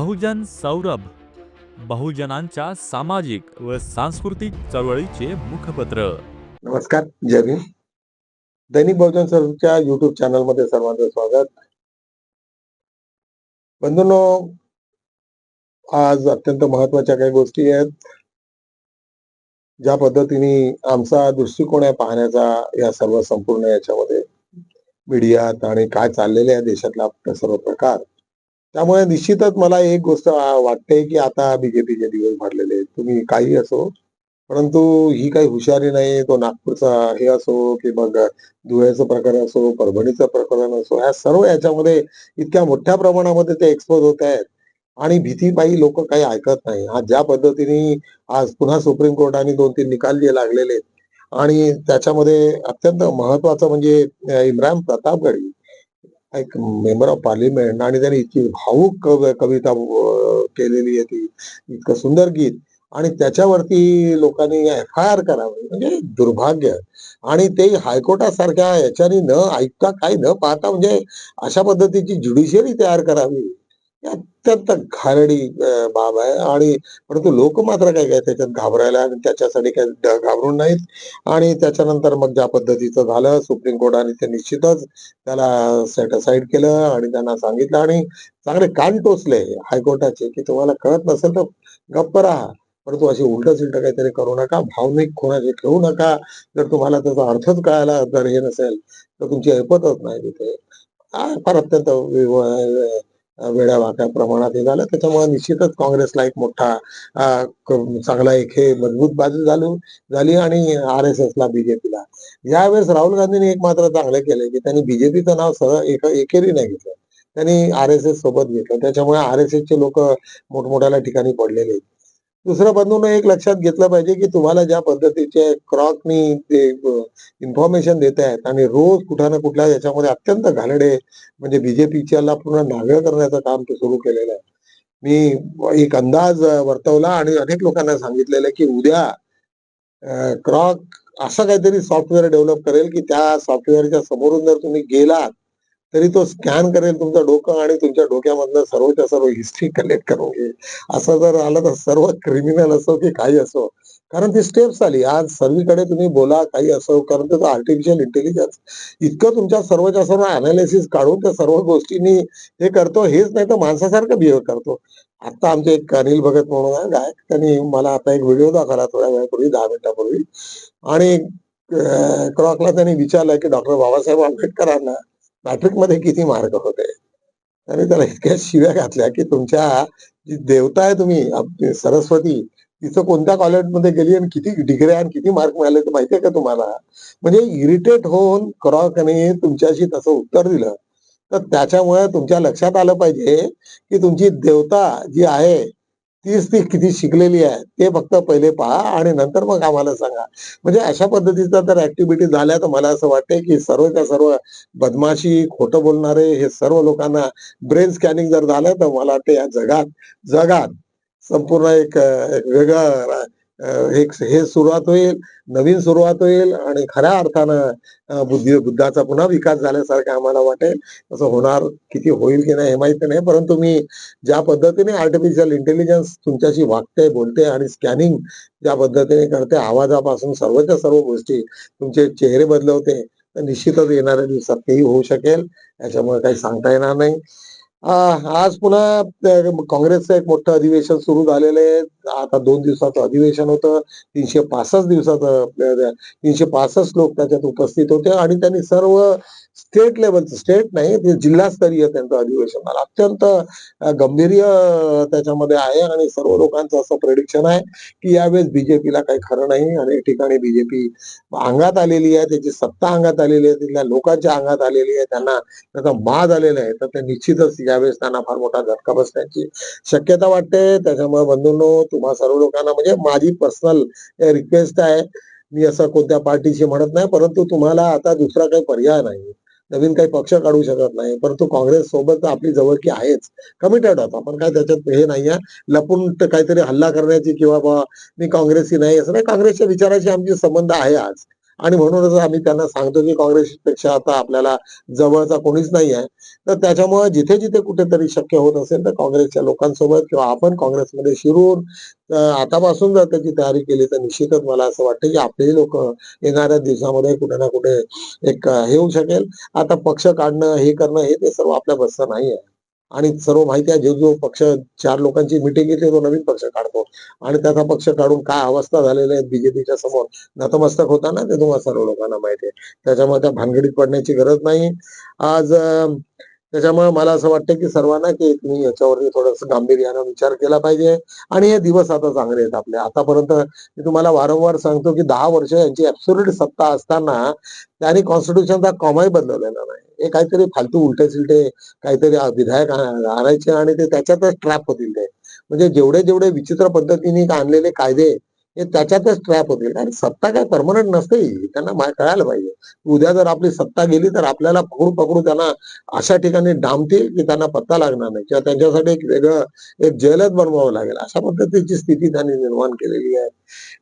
बहुजन सौरभ बहुजनांच्या सामाजिक व सांस्कृतिक चळवळीचे मुखपत्र. नमस्कार जय भीम. दैनिक बहुजन सौरभच्या युट्यूब चॅनलमध्ये सर्वांचं स्वागत. बंधूनो आज अत्यंत महत्त्वाच्या काही गोष्टी आहेत ज्या पद्धतीने आमचा दृष्टिकोन आहे पाहण्याचा या सर्व संपूर्ण याच्यामध्ये. मीडियात आणि काय चाललेले आहे देशातला सर्व प्रकार. त्यामुळे निश्चितच मला एक गोष्ट वाटते की आता बीजेपीचे दिवस भरलेले आहेत तुम्ही काही असो परंतु ही काही हुशारी नाही तो नागपूरचा हे असो की मग धुळ्याचं प्रकरण असो परभणीचं प्रकरण असो ह्या सर्व याच्यामध्ये इतक्या मोठ्या प्रमाणामध्ये ते एक्सपोज होत आहेत. आणि भीतीपायी लोक काही ऐकत नाही. आज ज्या पद्धतीने आज पुन्हा सुप्रीम कोर्टाने दोन तीन निकाल जे लागलेले आणि त्याच्यामध्ये अत्यंत महत्वाचं म्हणजे इम्रान प्रतापगडी एक मेंबर ऑफ पार्लिमेंट आणि त्यांनी इतकी भावुक कव- कविता केलेली आहे ती. इतकं सुंदर गीत. आणि त्याच्यावरती लोकांनी एफ आय आर करावे. म्हणजे दुर्भाग्य. आणि ते हायकोर्टासारख्या याच्याने न ऐकता काय न पाहता म्हणजे अशा पद्धतीची ज्युडिशियरी तयार करावी. अत्यंत घाणडी बाब आहे. आणि परंतु लोक मात्र काय काय त्याच्यात घाबरायला आणि त्याच्यासाठी काय घाबरून नाहीत. आणि त्याच्यानंतर मग ज्या पद्धतीचं झालं सुप्रीम कोर्टाने ते निश्चितच त्याला सेट केलं आणि त्यांना सांगितलं. आणि चांगले कान टोचले हायकोर्टाचे की तुम्हाला कळत नसेल तर गप्प राहा. परंतु अशी उलट सिलट काहीतरी करू नका. भावनिक कोणाचे ठेवू नका. जर तुम्हाला त्याचा अर्थच कळायला जर हे नसेल तर तुमची ऐपतच नाही तिथे. फार अत्यंत वे- वाक्या प्रमाणात हे झालं. त्याच्यामुळे निश्चितच काँग्रेसला एक मोठा चांगला एक हे मजबूत बाजू झाली झाली आणि आर एस एस ला बीजेपीला यावेळेस राहुल गांधींनी एक मात्र चांगलं केलं की त्यांनी बीजेपीचं नाव सरळ एक एकेरी नाही घेतलं. त्यांनी आर एस एस सोबत घेतलं. त्याच्यामुळे आर एस एस चे लोक मोठमोठ्या ठिकाणी पडलेले आहेत. दुसरं बंधून एक लक्षात घेतलं पाहिजे की तुम्हाला ज्या पद्धतीचे क्रॉकनी ते इन्फॉर्मेशन देत आहेत आणि रोज कुठं ना कुठल्या याच्यामध्ये अत्यंत घालडे म्हणजे बीजेपीच्याला पूर्ण नागळ करण्याचं काम ते सुरू केलेलं आहे. मी एक अंदाज वर्तवला आणि अनेक लोकांना सांगितलेलं आहे की उद्या क्रॉक असं काहीतरी सॉफ्टवेअर डेव्हलप करेल की त्या सॉफ्टवेअरच्या समोरून जर तुम्ही गेलात तरी तो स्कॅन करेल तुमचं डोकं आणि तुमच्या डोक्यामधनं सर्वच्या सर्व हिस्ट्री कलेक्ट करून घेईल. असं जर आलं तर सर्व क्रिमिनल असो की काही असो कारण ती स्टेप्स आली. आज सर्वीकडे तुम्ही बोला काही असो कारण त्याचं आर्टिफिशियल इंटेलिजन्स इतकं तुमच्या सर्वच्या सर्व अनालिसिस काढून त्या सर्व गोष्टींनी हे करतो. हेच नाही तर माणसासारखं बिहेव करतो. आता आमचे एक अनिल भगत म्हणून आहे गायक. त्यांनी मला आता एक व्हिडिओ दाखवला थोड्या वेळापूर्वी दहा मिनिटापूर्वी. आणि क्रॉकला त्यांनी विचारलं की डॉक्टर बाबासाहेब आंबेडकरांना मध्ये किती मार्क होते? आणि त्याला इतक्या शिव्या घातल्या की तुमच्या जी देवता आहे तुम्ही सरस्वती तिचं कोणत्या कॉलेजमध्ये गेली आणि किती डिग्री आणि किती मार्क मिळाले ते माहितीये का तुम्हाला? म्हणजे इरिटेट होऊन क्रॉकने तुमच्याशी तसं उत्तर दिलं. तर त्याच्यामुळे तुमच्या लक्षात आलं पाहिजे की तुमची देवता जी आहे तीच ती किती शिकलेली आहे ते फक्त पहिले पहा आणि नंतर मग आम्हाला सांगा. म्हणजे अशा पद्धतीचा जर ऍक्टिव्हिटी झाल्या तर मला असं वाटतंय की सर्वच्या सर्व बदमाशी खोटं बोलणारे हे सर्व लोकांना ब्रेन स्कॅनिंग जर झालं तर मला वाटतं या जगात जगात संपूर्ण एक वेगळं एक हे सुरुवात होईल नवीन सुरुवात होईल आणि खऱ्या अर्थानं बुद्धी बुद्धाचा पुन्हा विकास झाल्यासारखं आम्हाला वाटेल. असं होणार किती होईल की नाही हे माहिती नाही परंतु मी ज्या पद्धतीने आर्टिफिशियल इंटेलिजन्स तुमच्याशी वागते बोलते आणि स्कॅनिंग ज्या पद्धतीने करते आवाजापासून सर्वच्या सर्व गोष्टी तुमचे चेहरे बदलवते तर निश्चितच येणाऱ्या दिवसात तेही होऊ शकेल. याच्यामुळे काही सांगता येणार नाही. आज पुन्हा काँग्रेसचं एक मोठं अधिवेशन सुरू झालेलं आहे. आता दोन दिवसाचं अधिवेशन होतं. तीनशे पासष्ट दिवसाचं तीनशे पासष्ट लोक त्याच्यात उपस्थित होते आणि त्यांनी सर्व स्टेट लेवलचं स्टेट नाही ते जिल्हास्तरीय त्यांचं अधिवेशन झालं. अत्यंत गंभीर्य त्याच्यामध्ये आहे आणि सर्व लोकांचं असं प्रेडिक्शन आहे की यावेळेस बीजेपीला काही खरं नाही. अनेक ठिकाणी बीजेपी अंगात आलेली आहे त्याची सत्ता अंगात आलेली आहे तिथल्या लोकांच्या अंगात आलेली आहे त्यांना त्याचा माज आलेला आहे. तर ते निश्चितच यावेळेस त्यांना फार मोठा झटका बसण्याची शक्यता वाटते. त्याच्यामुळे बंधूंनो तुम्हा सर्व लोकांना म्हणजे माझी पर्सनल रिक्वेस्ट आहे. मी असं कोणत्या पार्टीशी म्हणत नाही परंतु तुम्हाला आता दुसरा काही पर्याय नाही. नवीन काही पक्ष काढू शकत नाही. परंतु काँग्रेस सोबत आपली जवळकी आहेच. कमिटेड आहोत आपण. काय त्याच्यात हे नाहीये लपून काहीतरी हल्ला करण्याची किंवा बा मी काँग्रेसी नाही असं नाही. काँग्रेसच्या विचाराशी आमचे संबंध आहे आज. आणि म्हणूनच आम्ही त्यांना सांगतो की काँग्रेसपेक्षा आता आपल्याला जवळचा कोणीच नाही आहे. तर त्याच्यामुळे जिथे जिथे कुठेतरी शक्य होत असेल तर काँग्रेसच्या लोकांसोबत किंवा आपण काँग्रेसमध्ये शिरून आतापासून जर त्याची तयारी केली तर निश्चितच मला असं वाटतं की आपलेही लोक येणाऱ्या दिवसामध्ये कुठे ना कुठे एक हे होऊ शकेल. आता पक्ष काढणं हे करणं हे ते सर्व आपल्या बसचं नाही आहे आणि सर्व माहिती आहे जो जो पक्ष चार लोकांची मिटिंग घेते तो नवीन पक्ष काढतो. आणि त्याचा पक्ष काढून काय अवस्था झालेल्या आहेत बीजेपीच्या समोर नतमस्तक होता ना ते तुम्हाला सर्व लोकांना माहिती आहे. त्याच्यामुळे त्या भानगडीत पडण्याची गरज नाही. आज त्याच्यामुळे मला असं वाटतं की सर्वांना की तुम्ही याच्यावरती थोडस गांभीर्यानं विचार केला पाहिजे. आणि हे दिवस आता चांगले आहेत आपले. आतापर्यंत मी तुम्हाला वारंवार सांगतो की दहा वर्ष यांची ऍब्सोल्युट सत्ता असताना त्यांनी कॉन्स्टिट्यूशनचा कॉमाही बदलवलेला नाही. हे काहीतरी फालतू उलटे सिलटे काहीतरी विधायक आणायचे आणि ते त्याच्यातच ट्रॅप होतील ते. म्हणजे जेवढे जेवढे विचित्र पद्धतीने आणलेले कायदे हे त्याच्यातच ट्रॅप होतील. आणि सत्ता काय परमनंट नसते त्यांना कळायला पाहिजे. उद्या जर आपली सत्ता गेली तर आपल्याला पकडू पकडू त्यांना अशा ठिकाणी डांबतील की त्यांना पत्ता लागणार नाही. किंवा त्यांच्यासाठी एक वेगळं एक जेलच बनवावं लागेल. अशा पद्धतीची स्थिती त्यांनी निर्माण केलेली आहे.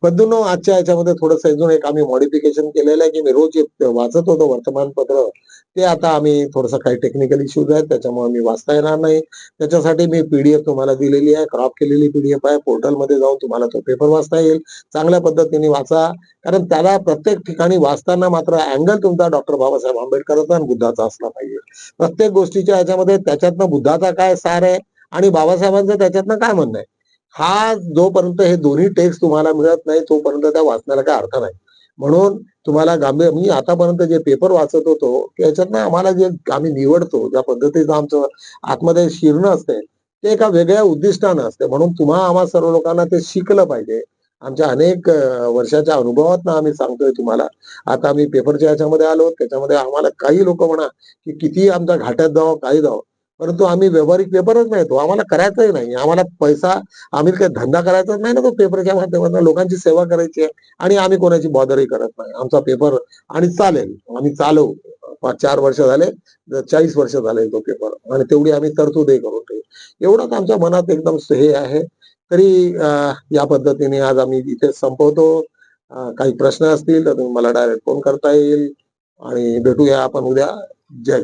बंधूंनो आजच्या याच्यामध्ये थोडस अजून एक आम्ही मॉडिफिकेशन केलेलं आहे की मी रोज वाचत होतो वर्तमानपत्र. ते आता आम्ही थोडस काही टेक्निकल इश्यूज आहेत त्याच्यामुळे मी वाचता येणार नाही. त्याच्यासाठी मी पीडीएफ तुम्हाला दिलेली आहे क्रॉप केलेली पीडीएफ आहे. पोर्टलमध्ये जाऊन तुम्हाला तो पेपर वाचता येईल. चांगल्या पद्धतीने वाचा. कारण त्याला प्रत्येक ठिकाणी वाचताना मात्र अँगल तुमचा डॉक्टर बाबासाहेब आंबेडकरचा आणि बुद्धाचा असला पाहिजे. प्रत्येक गोष्टीच्या याच्यामध्ये त्याच्यातनं बुद्धाचा काय सार आहे आणि बाबासाहेबांचं त्याच्यातनं काय म्हणणं आहे? हा जोपर्यंत हे दोन्ही टेक्स्ट तुम्हाला मिळत नाही तोपर्यंत त्या वाचण्याला काय अर्थ नाही. म्हणून तुम्हाला गांभीर मी आतापर्यंत जे पेपर वाचत होतो त्याच्यातनं आम्हाला जे आम्ही निवडतो ज्या पद्धतीचं आमचं आतमध्ये शिरणं असते ते एका वेगळ्या उद्दिष्टानं असते. म्हणून तुम्हा आम्हा सर्व लोकांना ते शिकलं पाहिजे. आमच्या अनेक वर्षाच्या अनुभवातनं आम्ही सांगतोय तुम्हाला. आता आम्ही पेपरच्या याच्यामध्ये आलो त्याच्यामध्ये आम्हाला काही लोक म्हणा की किती आमच्या घाट्यात जावं काही जावं परंतु आम्ही व्यावहारिक पेपरच नाही तो. आम्हाला करायचाही नाही. आम्हाला पैसा आम्ही काही धंदा करायचाच नाही ना तो पेपरच्या माध्यमातून. लोकांची सेवा करायची आहे आणि आम्ही कोणाची बॉदरही करत नाही. आमचा पेपर आणि चालेल. आम्ही चालवू. पाच चार वर्ष झाले चाळीस वर्ष झाले तो पेपर. आणि तेवढी आम्ही तरतूदही करून ठेवू. एवढंच आमच्या मनात एकदम हे आहे. तरी या पद्धतीने आज आम्ही इथे संपवतो. काही प्रश्न असतील तर तुम्ही मला डायरेक्ट फोन करता येईल. आणि भेटूया आपण उद्या. जय